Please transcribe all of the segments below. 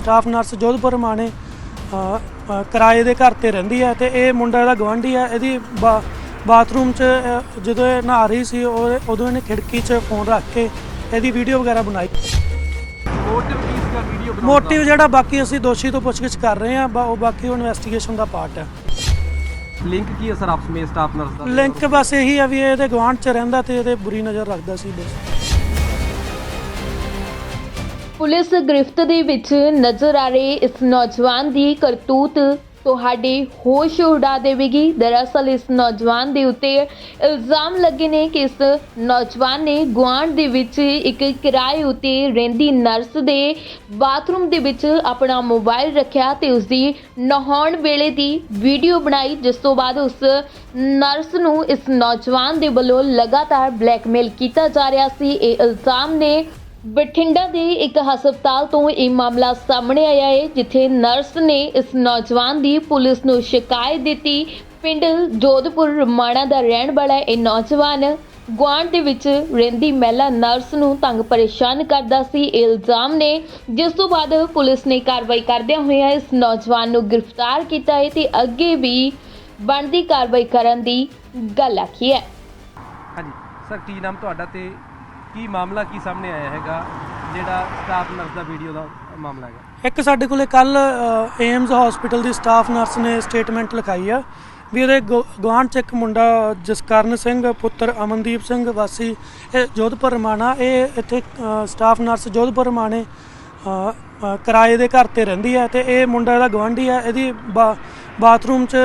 Staff nurse Jodhpur ਮਾਣੇ ਕਿਰਾਏ ਦੇ ਘਰ ਤੇ ਰਹਿੰਦੀ ਹੈ ਤੇ ਇਹ ਮੁੰਡਾ ਇਹਦਾ ਗਵਾਂਢੀ ਹੈ ਇਹਦੀ ਬਾਥਰੂਮ 'ਚ ਜਦੋਂ ਇਹ ਨਹਾ ਰਹੀ ਸੀ ਉਦੋਂ ਇਹਨੇ ਖਿੜਕੀ 'ਚ ਫੋਨ ਰੱਖ ਕੇ ਇਹਦੀ ਵੀਡੀਓ ਵਗੈਰਾ ਬਣਾਈ। ਮੋਟਿਵ ਜਿਹੜਾ ਬਾਕੀ ਅਸੀਂ ਦੋਸ਼ੀ ਤੋਂ ਪੁੱਛਗਿੱਛ ਕਰ ਰਹੇ ਹਾਂ ਉਹ ਬਾਕੀ ਉਹ ਇਨਵੈਸਟੀਗੇਸ਼ਨ ਦਾ ਪਾਰਟ ਹੈ। ਲਿੰਕ ਕੀ ਹੈ ਸਰ ਆਪਸ ਵਿੱਚ ਸਟਾਫ ਨਰਸ ਦਾ? ਲਿੰਕ ਬਸ ਇਹੀ ਆ ਵੀ ਇਹ ਇਹਦੇ ਗਵਾਂਢ 'ਚ ਰਹਿੰਦਾ ਤੇ ਇਹਦੇ ਬੁਰੀ ਨਜ਼ਰ ਰੱਖਦਾ ਸੀ ਬਸ। ਪੁਲਿਸ ਗ੍ਰਿਫਤ ਦੇ ਵਿੱਚ ਨਜ਼ਰ ਆ ਰਹੇ ਇਸ ਨੌਜਵਾਨ ਦੀ ਕਰਤੂਤ ਤੁਹਾਡੇ ਹੋਸ਼ ਉਡਾ ਦੇਵੇਗੀ। ਦਰਅਸਲ ਇਸ ਨੌਜਵਾਨ ਦੇ ਉੱਤੇ ਇਲਜ਼ਾਮ ਲੱਗੇ ਨੇ ਕਿ ਇਸ ਨੌਜਵਾਨ ਨੇ ਗੁਆਂਢ ਦੇ ਵਿੱਚ ਇੱਕ ਕਿਰਾਏ ਉੱਤੇ ਰਹਿੰਦੀ ਨਰਸ ਦੇ ਬਾਥਰੂਮ ਦੇ ਵਿੱਚ ਆਪਣਾ ਮੋਬਾਈਲ ਰੱਖਿਆ ਤੇ ਉਸ ਦੀ ਨਹਾਉਣ ਵੇਲੇ ਦੀ ਵੀਡੀਓ ਬਣਾਈ, ਜਿਸ ਤੋਂ ਬਾਅਦ ਉਸ ਨਰਸ ਨੂੰ ਇਸ ਨੌਜਵਾਨ ਦੇ ਵੱਲੋਂ ਲਗਾਤਾਰ ਬਲੈਕਮੇਲ ਕੀਤਾ ਜਾ ਰਿਹਾ ਸੀ। ਇਹ ਇਲਜ਼ਾਮ ਨੇ ਬਠਿੰਡਾ ਦੇ ਇੱਕ ਹਸਪਤਾਲ ਤੋਂ ਇਹ ਮਾਮਲਾ ਸਾਹਮਣੇ ਆਇਆ ਹੈ, ਜਿੱਥੇ ਨਰਸ ਨੇ ਇਸ ਨੌਜਵਾਨ ਦੀ ਪੁਲਿਸ ਨੂੰ ਸ਼ਿਕਾਇਤ ਦਿੱਤੀ। ਪਿੰਡ ਜੋਧਪੁਰ ਰਮਾਣਾ ਦਾ ਰਹਿਣ ਵਾਲਾ ਇਹ ਨੌਜਵਾਨ ਗੁਆਂਢ ਦੇ ਵਿੱਚ ਰਹਿੰਦੀ ਮਹਿਲਾ ਨਰਸ ਨੂੰ ਤੰਗ ਪਰੇਸ਼ਾਨ ਕਰਦਾ ਸੀ। ਇਹ ਇਲਜ਼ਾਮ ਨੇ ਜਿਸ ਤੋਂ ਬਾਅਦ ਪੁਲਿਸ ਨੇ ਕਾਰਵਾਈ ਕਰਦਿਆਂ ਹੋਇਆਂ ਇਸ ਨੌਜਵਾਨ ਨੂੰ ਗ੍ਰਿਫਤਾਰ ਕੀਤਾ ਹੈ ਤੇ ਅੱਗੇ ਵੀ ਬਣਦੀ ਕਾਰਵਾਈ ਕਰਨ ਦੀ ਗੱਲ ਆਖੀ ਹੈ। ਹਾਂਜੀ। ਸਰ, ਕੀ ਨਾਮ ਤੁਹਾਡਾ ਤੇ ਕੀ ਮਾਮਲਾ ਕੀ ਸਾਹਮਣੇ ਆਇਆ ਹੈਗਾ? ਜਿਹੜਾ ਸਟਾਫ ਨਰਸ ਦਾ ਵੀਡੀਓ ਦਾ ਮਾਮਲਾ ਹੈਗਾ। ਇੱਕ ਸਾਡੇ ਕੋਲੇ ਕੱਲ ਏਮਸ ਹਸਪੀਟਲ ਦੀ ਸਟਾਫ ਨਰਸ ਨੇ ਸਟੇਟਮੈਂਟ ਲਿਖਾਈ ਆ ਵੀ ਇਹਦੇ ਗੁ- ਗੁਆਂਢ ਚ ਇੱਕ ਮੁੰਡਾ ਜਸਕਰਨ ਸਿੰਘ, ਪੁੱਤਰ ਅਮਨਦੀਪ ਸਿੰਘ ਵਾਸੀ, ਇਹ ਜੋਧਪੁਰ ਰਮਾਣਾ, ਇਹ ਇੱਥੇ ਸਟਾਫ ਨਰਸ ਜੋਧਪੁਰ ਰਮਾਣੇ ਕਿਰਾਏ ਦੇ ਘਰ ਤੇ ਰਹਿੰਦੀ ਹੈ ਤੇ ਇਹ ਮੁੰਡਾ ਇਹਦਾ ਗਵਾਂਢੀ ਹੈ ਇਹਦੀ ਬਾ- ਬਾਥਰੂਮ 'ਚ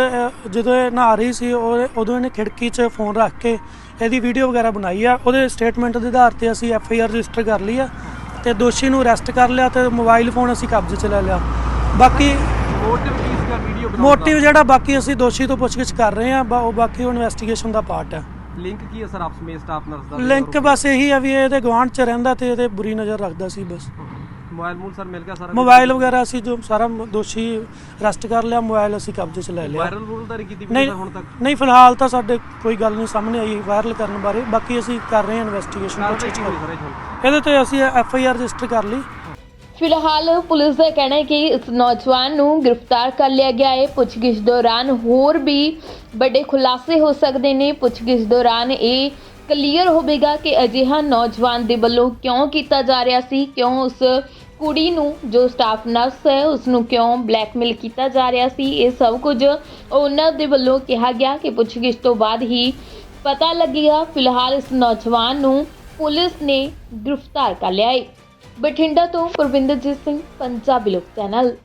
ਜਦੋਂ ਇਹ ਨਹਾ ਰਹੀ ਸੀ ਉਹ ਉਦੋਂ ਇਹਨੇ ਖਿੜਕੀ 'ਚ ਫੋਨ ਰੱਖ ਕੇ ਇਹਦੀ ਵੀਡੀਓ ਵਗੈਰਾ ਬਣਾਈ ਆ। ਉਹਦੇ ਸਟੇਟਮੈਂਟ ਦੇ ਆਧਾਰ ਤੇ ਅਸੀਂ ਐਫ ਆਈ ਆਰ ਰਜਿਸਟਰ ਕਰ ਲਈ ਆ ਤੇ ਦੋਸ਼ੀ ਨੂੰ ਅਰੈਸਟ ਕਰ ਲਿਆ ਤੇ ਮੋਬਾਈਲ ਫੋਨ ਅਸੀਂ ਕਬਜ਼ੇ 'ਚ ਲੈ ਲਿਆ। ਬਾਕੀ ਮੋਟਿਵ ਕੀ ਸੀਗਾ ਵੀਡੀਓ ਬਣਾਉਣ ਮੋਟਿਵ ਜਿਹੜਾ ਬਾਕੀ ਅਸੀਂ ਦੋਸ਼ੀ ਤੋਂ ਪੁੱਛਗਿੱਛ ਕਰ ਰਹੇ ਬਾ- ਉਹ ਬਾਕੀ ਉਹ ਇਨਵੈਸਟੀਗੇਸ਼ਨ ਦਾ ਪਾਰਟ ਹੈ ਲਿੰਕ ਕੀ ਹੈ ਸਰ ਆਪਸ ਵਿੱਚ ਸਟਾਫ ਨਰਸ ਦਾ? ਲਿੰਕ ਬਸ ਇਹੀ ਆ ਵੀ ਇਹ ਇਹਦੇ ਗਵਾਂਢ 'ਚ ਰਹਿੰਦਾ ਤੇ ਇਹਦੇ ਬੁਰੀ ਨਜ਼ਰ ਰੱਖਦਾ ਸੀ ਬਸ। ਮੋਬਾਈਲ ਮੂਲ ਸਰ ਮਿਲ ਗਿਆ ਸਾਰਾ ਮੋਬਾਈਲ ਵਗੈਰਾ ਅਸੀਂ ਜੋ ਸਾਰਾ ਮ- ਦੋਸ਼ੀ ਅਰੈਸਟ ਕਰ ਲਿਆ ਮੋਬਾਈਲ ਅਸੀਂ ਕਬਜ਼ੇ 'ਚ ਲੈ ਲਿਆ। ਵਾਇਰਲ ਰੂਲ ਤਾਂ ਨਹੀਂ ਕੀਤੀ ਨਹੀਂ ਵੀਡੀਓ ਹੁਣ ਤੱਕ? ਨਹੀਂ ਫਿਲਹਾਲ ਤਾਂ ਸਾਡੇ ਕੋਈ ਗੱਲ ਨਹੀਂ ਸਾਹਮਣੇ ਆਈ ਵਾਇਰਲ ਕਰਨ ਬਾਰੇ। ਬਾਕੀ ਅਸੀਂ ਕਰ ਰਹੇ ਹਾਂ ਇਨਵੈਸਟੀਗੇਸ਼ਨ ਕਾਰਵਾਈ ਕੀ ਹੋਈ ਸਰ ਇਹ ਹੁਣ। ਇਹਦੇ ਤੇ ਅਸੀਂ ਐਫ ਆਈ ਆਰ ਰਜਿਸਟਰ ਕਰ ਲਈ। ਫਿਲਹਾਲ ਪੁਲਿਸ ਦਾ ਕਹਿਣਾ ਹੈ ਕਿ ਇਸ ਨੌਜਵਾਨ ਨੂੰ ਗ੍ਰਿਫਤਾਰ ਕਰ ਲਿਆ ਗਿਆ ਹੈ। ਪੁੱਛਗਿੱਛ ਦੌਰਾਨ ਹੋਰ ਵੀ ਵੱਡੇ ਖੁਲਾਸੇ ਹੋ ਸਕਦੇ ਨੇ। ਪੁੱਛਗਿੱਛ ਦੌਰਾਨ ਇਹ ਕਲੀਅਰ ਹੋਵੇਗਾ ਕਿ ਅਜਿਹਾ ਨੌਜਵਾਨ ਦੇ ਵੱਲੋਂ ਕਿਉਂ ਕੀਤਾ ਜਾ ਰਿਹਾ ਸੀ ਕਿਉਂ ਉਸ ਕੁੜੀ ਨੂੰ, ਜੋ ਸਟਾਫ ਨਰਸ ਹੈ ਉਸ ਨੂੰ ਕਿਉਂ ਬਲੈਕਮੇਲ ਕੀਤਾ ਜਾ ਰਿਹਾ ਸੀ, ਇਹ ਸਭ ਕੁਝ ਉਹਨਾਂ ਦੇ ਵੱਲੋਂ ਕਿਹਾ ਗਿਆ ਕਿ ਪੁੱਛਗਿੱਛ ਤੋਂ ਬਾਅਦ ਹੀ ਪਤਾ ਲੱਗੇਗਾ ਫਿਲਹਾਲ ਇਸ ਨੌਜਵਾਨ ਨੂੰ ਪੁਲਿਸ ਨੇ ਗ੍ਰਿਫਤਾਰ ਕਰ ਲਿਆ ਹੈ। ਬਠਿੰਡਾ ਤੋਂ ਪ੍ਰਵਿੰਦਰਜੀਤ ਸਿੰਘ, ਪੰਜਾਬੀ ਲੋਕ ਚੈਨਲ।